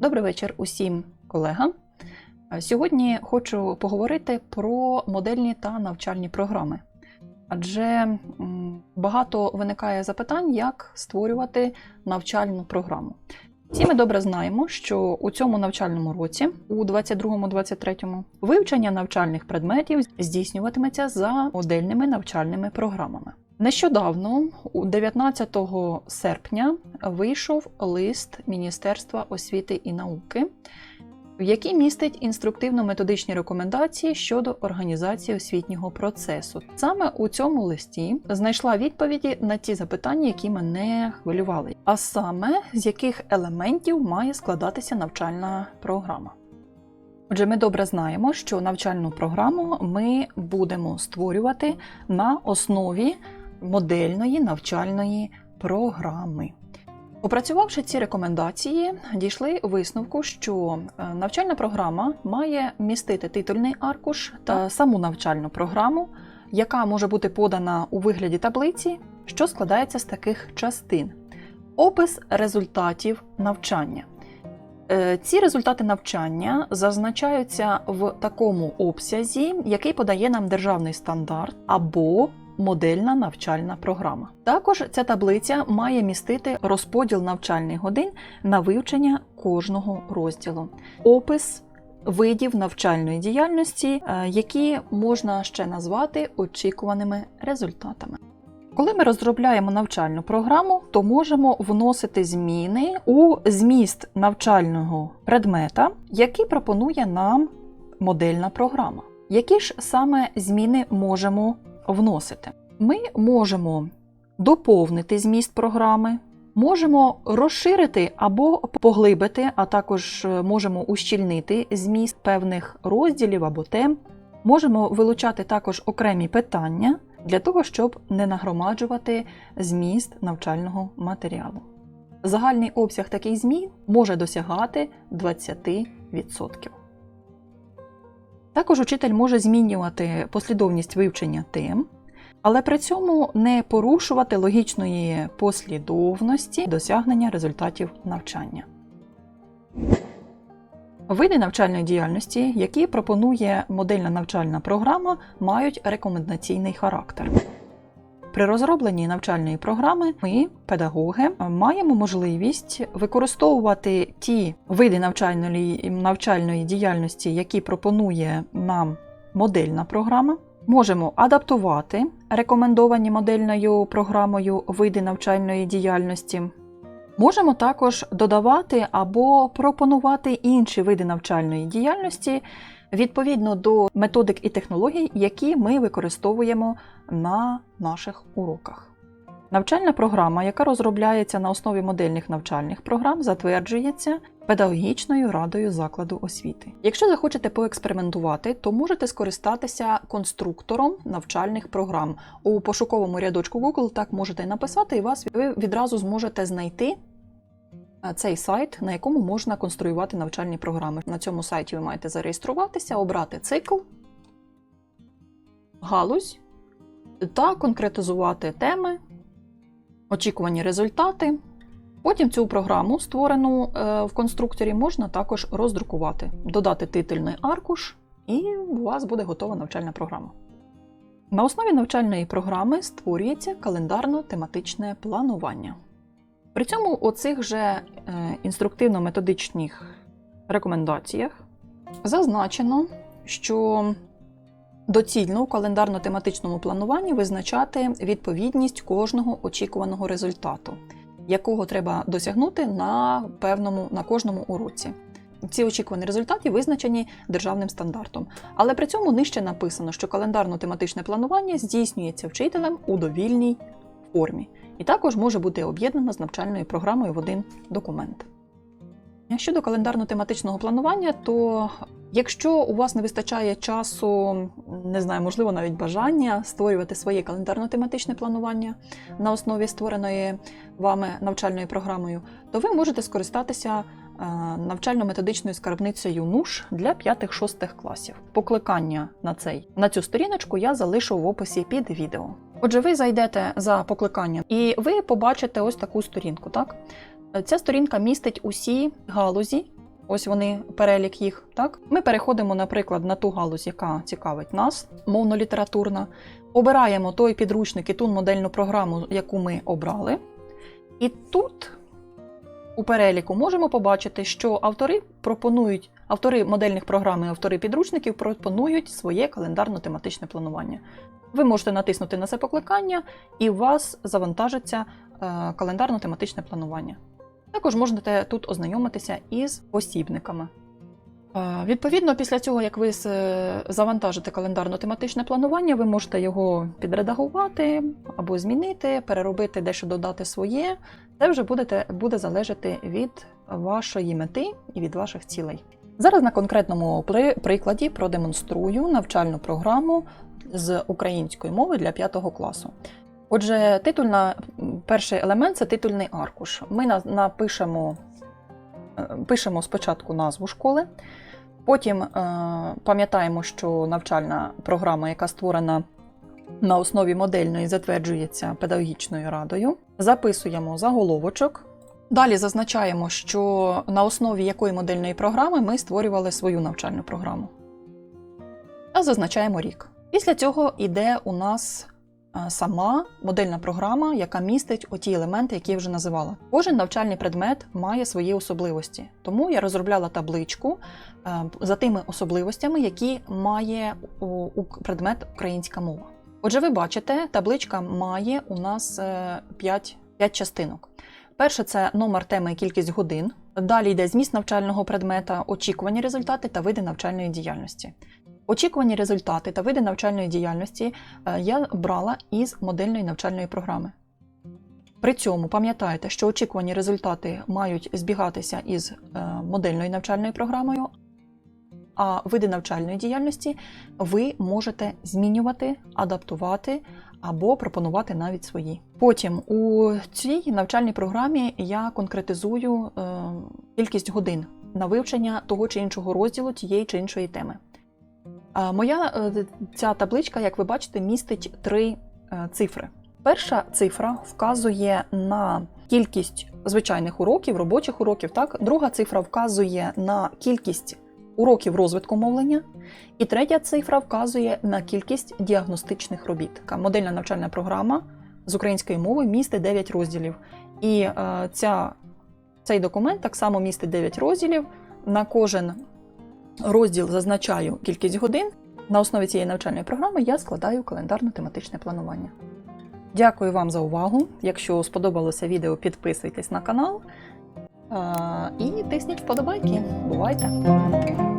Добрий вечір усім колегам. Е, Сьогодні хочу поговорити про модельні та навчальні програми. Адже багато виникає запитань, як створювати навчальну програму. Всі ми добре знаємо, що у цьому навчальному році, у 22-23, вивчення навчальних предметів здійснюватиметься за модельними навчальними програмами. Нещодавно, 19 серпня, вийшов лист Міністерства освіти і науки, в який містить інструктивно-методичні рекомендації щодо організації освітнього процесу. Саме у цьому листі знайшла відповіді на ті запитання, які мене хвилювали, а саме з яких елементів має складатися навчальна програма. Отже, ми добре знаємо, що навчальну програму ми будемо створювати на основі модельної навчальної програми. Опрацювавши ці рекомендації, дійшли висновку, що е, навчальна програма має містити титульний аркуш та саму навчальну програму, яка може бути подана у вигляді таблиці, що складається з таких частин: опис результатів навчання. Е, Ці результати навчання зазначаються в такому обсязі, який подає нам державний стандарт або модельна навчальна програма. Також ця таблиця має містити розподіл навчальних годин на вивчення кожного розділу, опис видів навчальної діяльності, е, які можна ще назвати очікуваними результатами. Коли ми розробляємо навчальну програму, то можемо вносити зміни у зміст навчального предмета, який пропонує нам модельна програма. Які ж саме зміни можемо вносити? Ми можемо доповнити зміст програми, можемо розширити або поглибити, а також е, можемо ущільнити зміст певних розділів або тем. Можемо вилучати також окремі питання для того, щоб не нагромаджувати зміст навчального матеріалу. Загальний обсяг таких змін може досягати 20%. Також учитель може змінювати послідовність вивчення тем, але при цьому не порушувати логічної послідовності досягнення результатів навчання. Види навчальної діяльності, які пропонує модельна навчальна програма, мають рекомендаційний характер. При розробленні навчальної програми ми, педагоги, маємо можливість використовувати ті види навчальної, навчальної діяльності, які пропонує нам модельна програма. Можемо адаптувати рекомендовані модельною програмою види навчальної діяльності. Можемо також додавати або пропонувати інші види навчальної діяльності відповідно до методик і технологій, які ми використовуємо на наших уроках. Навчальна програма, яка розробляється на основі модельних навчальних програм, затверджується педагогічною радою закладу освіти. Якщо захочете поекспериментувати, то можете скористатися конструктором навчальних програм. У пошуковому рядочку Google так можете написати, і вас ви відразу зможете знайти цей сайт, на якому можна конструювати навчальні програми. На цьому сайті ви маєте зареєструватися, обрати цикл, галузь та конкретизувати теми, очікувані результати. Потім цю програму, створену е, в конструкторі, можна також роздрукувати, додати титульний аркуш, і у вас буде готова навчальна програма. На основі навчальної програми створюється календарно-тематичне планування. При цьому у цих же е, інструктивно-методичних рекомендаціях зазначено, що доцільно у календарно-тематичному плануванні визначати відповідність кожного очікуваного результату, якого треба досягнути на певному на кожному уроці. Ці очікувані результати визначені державним стандартом. Але при цьому нижче написано, що календарно-тематичне планування здійснюється вчителем у довільній формі і також може бути об'єднано з навчальною програмою в один документ. Щодо календарно-тематичного планування, то якщо у вас не вистачає часу, не знаю, можливо, навіть бажання створювати своє календарно-тематичне планування на основі створеної вами навчальною програмою, то ви можете скористатися е, навчально-методичною скарбницею НУШ для 5-6 класів. Покликання на цей на цю сторіночку я залишу в описі під відео. Отже, ви зайдете за покликанням, і ви побачите ось таку сторінку. Так, ця сторінка містить усі галузі, Ось вони, перелік їх. Так? Ми переходимо, наприклад, на ту галузь, яка цікавить нас, мовно-літературна. Обираємо той підручник і ту модельну програму, яку ми обрали. І тут у переліку можемо побачити, що автори пропонують, автори модельних програм і автори підручників пропонують своє календарно-тематичне планування. Ви можете натиснути на це покликання, і у вас завантажиться е, календарно-тематичне планування. Також можете тут ознайомитися із посібниками. Е, Відповідно, після цього, як ви завантажите календарно-тематичне планування, ви можете його підредагувати або змінити, переробити, дещо додати своє. Це вже будете, буде залежати від вашої мети і від ваших цілей. Зараз на конкретному прикладі продемонструю навчальну програму з української мови для 5 класу. Отже, титульна, перший елемент це титульний аркуш. Ми напишемо е, пишемо спочатку назву школи, потім е, пам'ятаємо, що навчальна програма, яка створена на основі модельної, затверджується педагогічною радою. Записуємо заголовочок. Далі зазначаємо, що на основі якої модельної програми ми створювали свою навчальну програму. Та зазначаємо рік. Після цього йде у нас сама модельна програма, яка містить оті елементи, які я вже називала. Кожен навчальний предмет має свої особливості, тому я розробляла табличку е, за тими особливостями, які має предмет українська мова. Отже, ви бачите, табличка має у нас 5, 5 частинок. Перше це номер теми і кількість годин. Далі йде зміст навчального предмета, очікувані результати та види навчальної діяльності. Очікувані результати та види навчальної діяльності е, я брала із модельної навчальної програми. При цьому пам'ятайте, що очікувані результати мають збігатися із е, модельною навчальною програмою, а види навчальної діяльності ви можете змінювати, адаптувати або пропонувати навіть свої. Потім у цій навчальній програмі я конкретизую е, кількість годин на вивчення того чи іншого розділу тієї чи іншої теми. А Моя е, ця табличка, як ви бачите, містить три е, цифри. Перша цифра вказує на кількість звичайних уроків, робочих уроків. Так, друга цифра вказує на кількість уроків розвитку мовлення, і третя цифра вказує на кількість діагностичних робіт. Модельна навчальна програма з української мови містить 9 розділів. І е, ця, цей документ так само містить 9 розділів. На кожен розділ зазначаю кількість годин. На основі цієї навчальної програми я складаю календарно-тематичне планування. Дякую вам за увагу. Якщо сподобалося відео, підписуйтесь на канал і тисніть вподобайки. Бувайте!